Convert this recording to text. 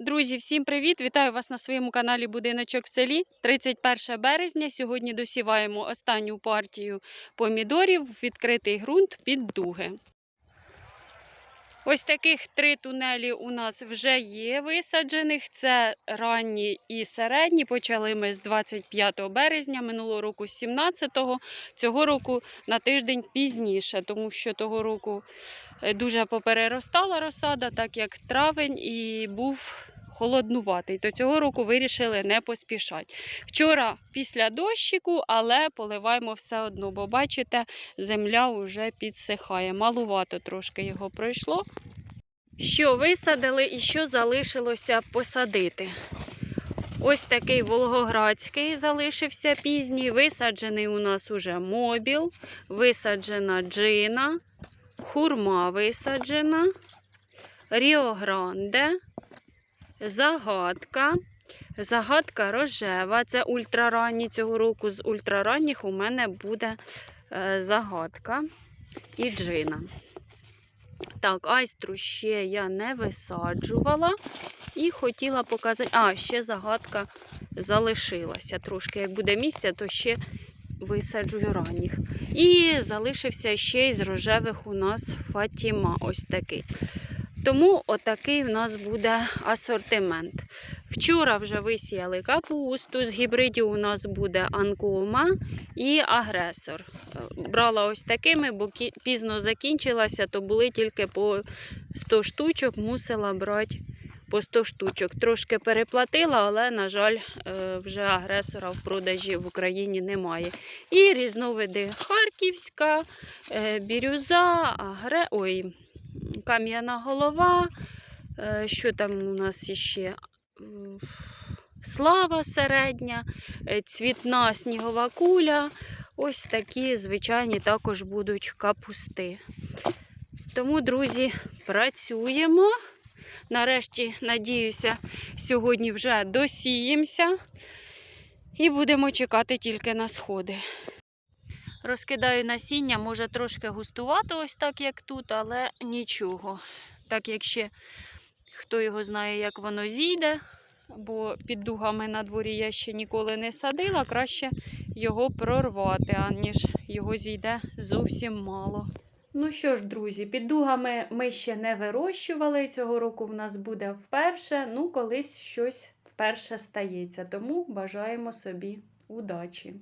Друзі, всім привіт! Вітаю вас на своєму каналі Будиночок в селі. 31 березня. Сьогодні досіваємо останню партію помідорів в відкритий ґрунт під дуги. Ось таких три тунелі у нас вже є висаджених. Це ранні і середні. Почали ми з 25 березня, минулого року з 17-го, цього року на тиждень пізніше, тому що того року е, дуже попереростала розсада, так як травень і був холоднуватий. То цього року вирішили не поспішати. Вчора після дощику, але поливаємо все одно, бо бачите, земля вже підсихає. Малувато трошки його пройшло. Що висадили і що залишилося посадити? Ось такий Волгоградський залишився пізній. Висаджений у нас уже мобіл, висаджена джина, хурма висаджена, Ріо-Гранде, загадка. Загадка рожева. Це ультраранні цього року. З ультраранніх у мене буде е, загадка і джина. Так, айстру ще я не висаджувала і хотіла показати. А, ще загадка залишилася. Трошки, як буде місця, то ще висаджую ранніх. І залишився ще із рожевих у нас Фатіма. Ось такий. Тому отакий в нас буде асортимент. Вчора вже висіяли капусту, з гібридів у нас буде анкома і агресор. Брала ось такими, бо пізно закінчилася, то були тільки по 100 штучок, мусила брати по 100 штучок. Трошки переплатила, але, на жаль, е, вже агресора в продажі в Україні немає. І різновиди Харківська, е, бірюза, агре... Ой, кам'яна голова. Е, Що там у нас іще? М, Слава середня, е, цвітна снігова куля. Ось такі звичайні також будуть капусти. Тому, друзі, працюємо. Нарешті, надіюся, сьогодні вже досіємося і будемо чекати тільки на сходи. Розкидаю насіння, може трошки густувато, ось так, як тут, але нічого. Так як ще хто його знає, як воно зійде, бо під дугами на дворі я ще ніколи не садила, краще його прорвати, аніж його зійде зовсім мало. Ну що ж, друзі, під дугами ми ще не вирощували. Цього року в нас буде вперше. Ну, колись щось вперше стається. Тому бажаємо собі удачі.